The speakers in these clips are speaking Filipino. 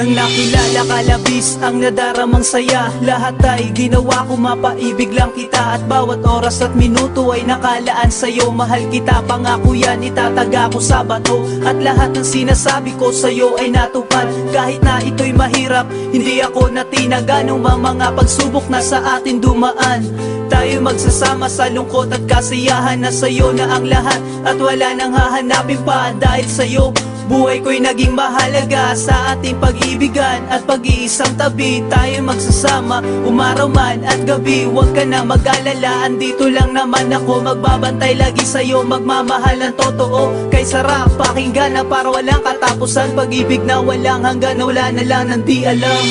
Nang nakilala ka labis ang nadaramang saya. Lahat ay ginawa ko mapaibig lang kita. At bawat oras at minuto ay nakalaan sa'yo. Mahal kita pangako yan itataga ko sa bato. At lahat ng sinasabi ko sa'yo ay natupad. Kahit na ito'y mahirap Hindi ako natinaga nung mga pagsubok na sa atin dumaan. Tayo magsasama sa lungkot at kasiyahan na sa'yo na ang lahat. At wala nang hahanapin pa dahil sa'yo Buhay ko'y naging mahalaga. Sa ating pag-ibigan At pag-iisang tabi tayo magsasama. Umaraw man at gabi Huwag ka na mag-alala. Andito lang naman ako Magbabantay lagi sa'yo. Magmamahal ng totoo Kay sarap pakinggan na para walang katapusan. Pag-ibig na walang hanggan Wala na lang nang di alam.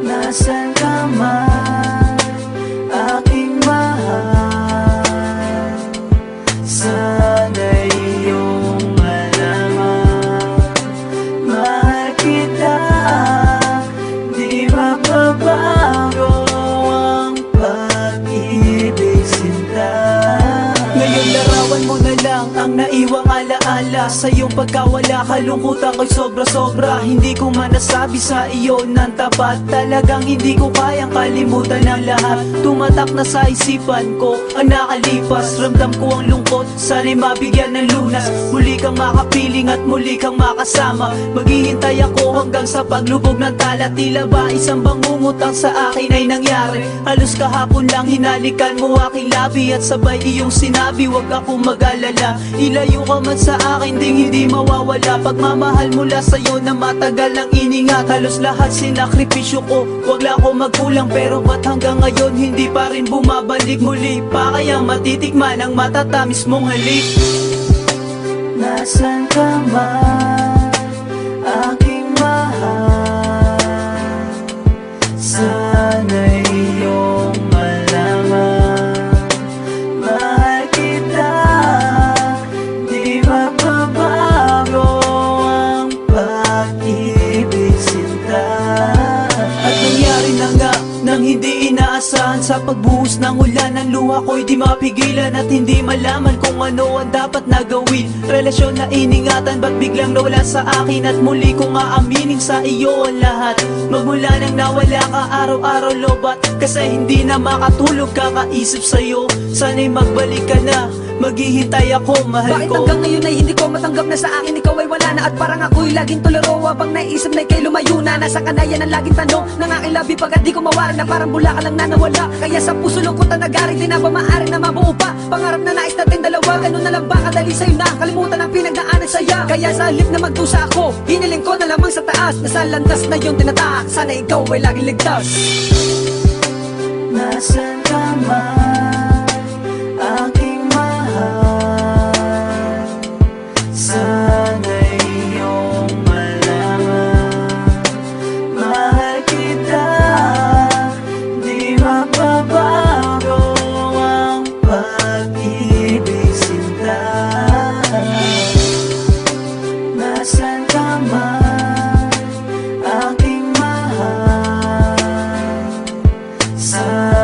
Nasaan ka man naiwang alaala Sa iyong pagkawala. Kalungkutan ko'y sobra-sobra. Hindi ko man nasabi sa iyo ng tapat. Talagang hindi ko kayang kalimutan ang lahat. Tumatak na sa isipan ko Ang nakalipas. Ramdam ko ang lungkot Sana'y mabigyan ng lunas. Muli kang makapiling at muli kang makasama. Maghihintay ako hanggang sa paglubog ng tala. Tila ba isang bangungutang sa akin ay nangyari? Halos kahapon lang hinalikan mo aking labi At sabay iyong sinabi Huwag akong mag-alala Ilayo ka man sa akin ding hindi mawawala. Pagmamahal mula sa'yo na matagal ang iningat. Halos lahat sinakripisyo ko. Huwag lang ako magkulang pero ba't hanggang ngayon Hindi pa rin bumabalik muli? Pa kaya matitikman ang matatamis mong halik Nasaan ka man? Aking Sa pagbuhos ng ulan Ang luha ko'y di mapigilan At hindi malaman kung ano ang dapat na gawin Relasyon na iningatan Ba't biglang nawala sa akin At muli kong aaminin sa iyo ang lahat? Magmula nang nawala ka araw-araw lobat Kasi hindi na makatulog kakaisip sa'yo Sana'y magbalik ka na Maghihintay ako, mahal Bakit ko. hanggang ngayon ay hindi ko matanggap na sa akin? Ikaw ay wala na At parang ako'y laging tolero Habang naisip na ikay lumayo na Nasa kanayan ang laging tanong. Ng aking labi Pagkat di ko mawari na parang bula ka lang na nawala Kaya sa puso lungkot ang nagari Di na ba maaari na mabuo pa? Pangarap na nais natin dalawa Ganun na lang ba kadali sa'yo na? Kalimutan ang pinagdaanan saya. Kaya sa halip na magdusa ako Hiniling ko na lamang sa taas. Nasa landas na yung tinataak Sana ikaw ay laging ligtas. Nasaan ka man sun.